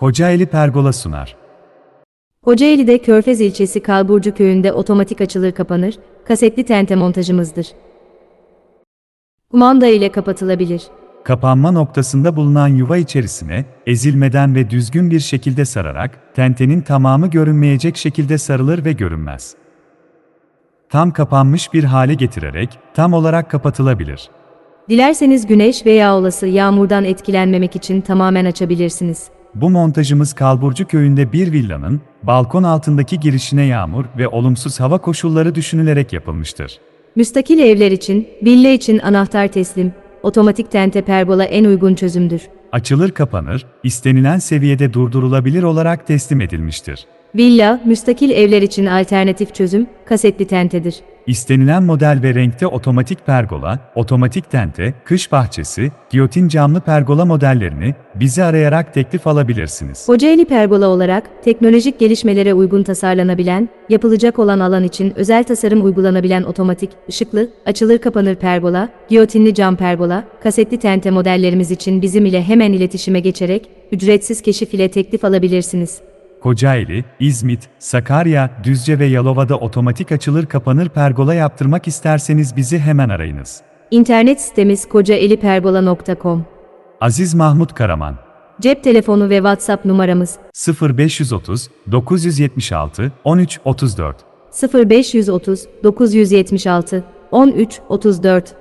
Kocaeli Pergola sunar. Kocaeli'de Körfez ilçesi Kalburcu köyünde otomatik açılır kapanır, kasetli tente montajımızdır. Kumanda ile kapatılabilir. Kapanma noktasında bulunan yuva içerisine, ezilmeden ve düzgün bir şekilde sararak, tentenin tamamı görünmeyecek şekilde sarılır ve görünmez. Tam kapanmış bir hale getirerek, tam olarak kapatılabilir. Dilerseniz güneş veya olası yağmurdan etkilenmemek için tamamen açabilirsiniz. Bu montajımız Kalburcu köyünde bir villanın, balkon altındaki girişine yağmur ve olumsuz hava koşulları düşünülerek yapılmıştır. Müstakil evler için, villa için anahtar teslim, otomatik tente pergola en uygun çözümdür. Açılır kapanır, istenilen seviyede durdurulabilir olarak teslim edilmiştir. Villa, müstakil evler için alternatif çözüm, kasetli tentedir. İstenilen model ve renkte otomatik pergola, otomatik tente, kış bahçesi, giyotin camlı pergola modellerini bizi arayarak teklif alabilirsiniz. Kocaeli Pergola olarak teknolojik gelişmelere uygun tasarlanabilen, yapılacak olan alan için özel tasarım uygulanabilen otomatik, ışıklı, açılır kapanır pergola, giyotinli cam pergola, kasetli tente modellerimiz için bizim ile hemen iletişime geçerek ücretsiz keşif ile teklif alabilirsiniz. Kocaeli, İzmit, Sakarya, Düzce ve Yalova'da otomatik açılır kapanır pergola yaptırmak isterseniz bizi hemen arayınız. İnternet sitemiz kocaelipergola.com. Aziz Mahmut Karaman Cep telefonu ve WhatsApp numaramız 0530 976 13 34 0530 976 13 34